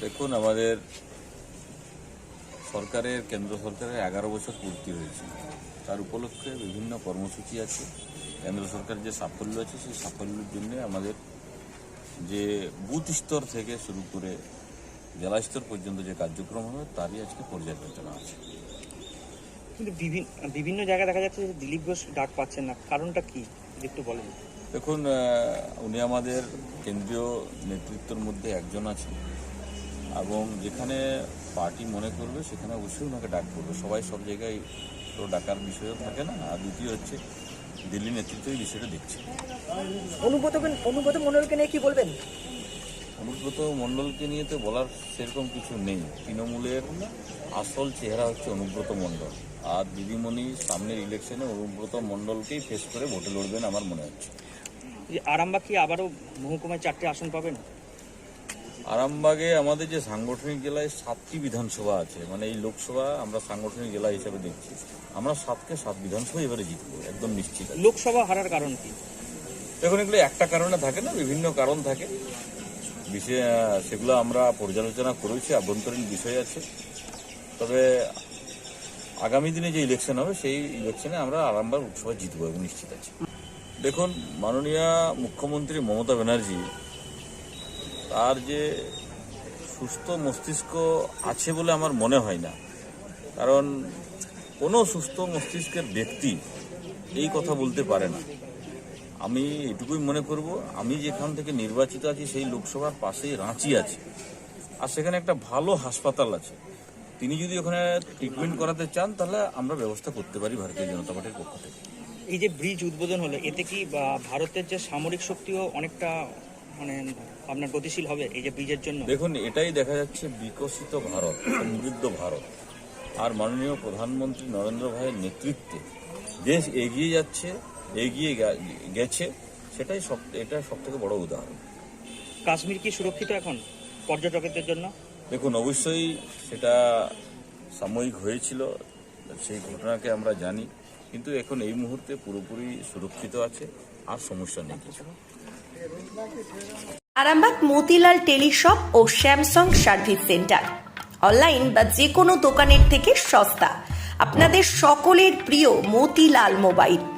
দেখুন আমাদের সরকারের কেন্দ্র সরকারের এগারো বছর পূর্তি হয়েছে। তার উপলক্ষে বিভিন্ন কর্মসূচি আছে। কেন্দ্র সরকার যে সাফল্য আছে সেই সাফল্যের জন্য আমাদের যে বুথ স্তর থেকে শুরু করে জেলা স্তর পর্যন্ত যে কার্যক্রম হবে তারই আজকে পর্যালোচনা আছে। কিন্তু বিভিন্ন বিভিন্ন জায়গায় দেখা যাচ্ছে যে দিলীপ ঘোষ ডাক পাচ্ছেন না। কারণটা কি? একটু বলেন। দেখুন উনি আমাদের কেন্দ্রীয় নেতৃত্বের মধ্যে একজন আছেন এবং যেখানে পার্টি মনে করবে, সেখানে অবশ্যই ওনাকে ডাক করবে। সবাই সব জায়গায় তো ডাকার বিষয়ও থাকে না। আর দ্বিতীয় হচ্ছে, দিল্লি নেতৃত্ব এই বিষয়টা দেখছে। অনুব্রত অনুব্রত মন্ডলকে নিয়ে কি বলবেন? অনুব্রত মণ্ডলকে নিয়ে তো বলার সেরকম কিছু নেই। তৃণমূলের আসল চেহারা হচ্ছে অনুব্রত মণ্ডল। আর দিদিমণি সামনের ইলেকশনে অনুব্রত মণ্ডলকেই ফেস করে ভোটে লড়বেন আমার মনে হচ্ছে। আরামবাগ কি আবারও মহকুমায় চারটে আসন পাবেন? আরামবাগে আমাদের যে সাংগঠনিক জেলায় সাতটি বিধানসভা আছে মানে এই লোকসভা আমরা সাংগঠনিক জেলা হিসেবে দেখছি। আমরা সাতকে সাত বিধানসভা এবারে জিতবো একদম নিশ্চিত লোকসভা হারার কারণ কি? দেখুন এগুলো একটা কারণে থাকে না বিভিন্ন কারণ থাকে। সেগুলো আমরা পর্যালোচনা করেছি, আভ্যন্তরীণ বিষয় আছে। তবে আগামী দিনে যে ইলেকশন হবে, সেই ইলেকশনে আমরা আরামবাগ লোকসভা জিতবো এবং নিশ্চিত আছি। দেখুন, মাননীয় মুখ্যমন্ত্রী মমতা ব্যানার্জি, তার যে সুস্থ মস্তিষ্ক আছে বলে আমার মনে হয় না। কারণ কোনো সুস্থ মস্তিষ্কের ব্যক্তি এই কথা বলতে পারে না। আমি এটুকুই মনে করব আমি যেখান থেকে নির্বাচিত আছি সেই লোকসভার পাশেই রাঁচি আছে। আর সেখানে একটা ভালো হাসপাতাল আছে। তিনি যদি ওখানে ট্রিটমেন্ট করাতে চান তাহলে আমরা ব্যবস্থা করতে পারি ভারতীয় জনতা পার্টির পক্ষ থেকে। এই যে ব্রিজ উদ্বোধন হলো এতে কি বা, ভারতের যে সামরিক শক্তিও অনেকটা মানে আপনার গতিশীল হবে এই যে ব্রিজের জন্য? দেখুন এটাই দেখা যাচ্ছে বিকশিত ভারত সমৃদ্ধ ভারত। আর মাননীয় প্রধানমন্ত্রী নরেন্দ্র ভাইয়ের নেতৃত্বে দেশ এগিয়ে যাচ্ছে। এগিয়ে গেছে সেটাই সব এটা সব থেকে বড় উদাহরণ। কাশ্মীর কি সুরক্ষিত এখন পর্যটকদের জন্য? দেখুন অবশ্যই সেটা সাময়িক হয়েছিল সেই ঘটনাকে আমরা জানি কিন্তু এখন এই মুহূর্তে পুরোপুরি সুরক্ষিত আছে আর সমস্যা নেই কিছু। আরামবাগ মতিলাল টেলিশপ ও স্যামসাং সার্ভিস সেন্টার। অনলাইন বা যে কোনো দোকানের থেকে সস্তা। আপনাদের সকলের প্রিয় মতিলাল মোবাইল।